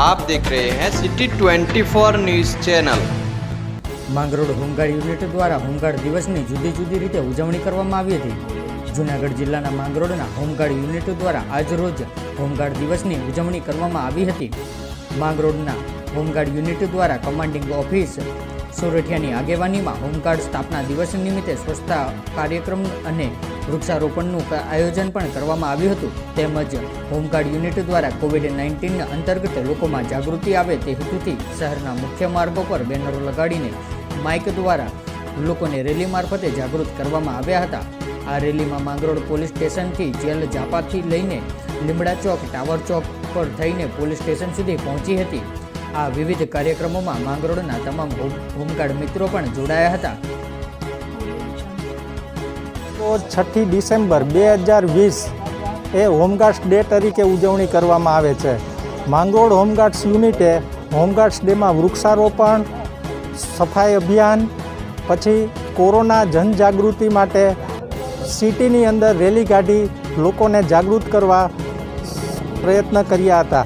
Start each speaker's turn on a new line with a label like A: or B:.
A: आप देख रहे हैं city 24 news channel
B: Mangrol home guard unit દ્વારા હોમગાર્ડ દિવસની જુદી જુદી રીતે ઉજવણી કરવામાં આવી હતી જૂનાગઢ જિલ્લાના માંગરોળના હોમગાર્ડ યુનિટ દ્વારા આજરોજ હોમગાર્ડ દિવસની ઉજવણી કરવામાં આવી હતી માંગરોળના હોમગાર્ડ યુનિટ દ્વારા કમાન્ડિંગ ઓફિસ સોરઠિયાની આગેવાનીમાં હોમગાર્ડ સ્થાપના દિવસ નિમિત્તે સ્વચ્છતા કાર્યક્રમ અને વૃક્ષારોપણનું આયોજન પણ કરવામાં આવ્યું હતું. તેમજ હોમગાર્ડ યુનિટ દ્વારા કોવિડ નાઇન્ટીન અંતર્ગત લોકોમાં જાગૃતિ આવે તે હેતુથી શહેરના મુખ્ય માર્ગો પર બેનરો લગાડીને માઇક દ્વારા લોકોને રેલી મારફતે જાગૃત કરવામાં આવ્યા હતા. આ રેલીમાં માંગરોળ પોલીસ સ્ટેશનથી જેલ જાપાથી લઈને લીમડા ચોક, ટાવર ચોક પર થઈને પોલીસ સ્ટેશન સુધી પહોંચી હતી. આ વિવિધ કાર્યક્રમોમાં માંગરોળના તમામ હોમગાર્ડ મિત્રો પણ જોડાયા હતા.
C: તો છઠ્ઠી ડિસેમ્બર બે હજાર વીસ એ હોમગાર્ડ્સ ડે તરીકે ઉજવણી કરવામાં આવે છે. માંગરોળ હોમગાર્ડ્સ યુનિટે હોમગાર્ડ્સ ડેમાં વૃક્ષારોપણ, સફાઈ અભિયાન, પછી કોરોના જનજાગૃતિ માટે સિટીની અંદર રેલી કાઢી લોકોને જાગૃત કરવા પ્રયત્ન કર્યા હતા.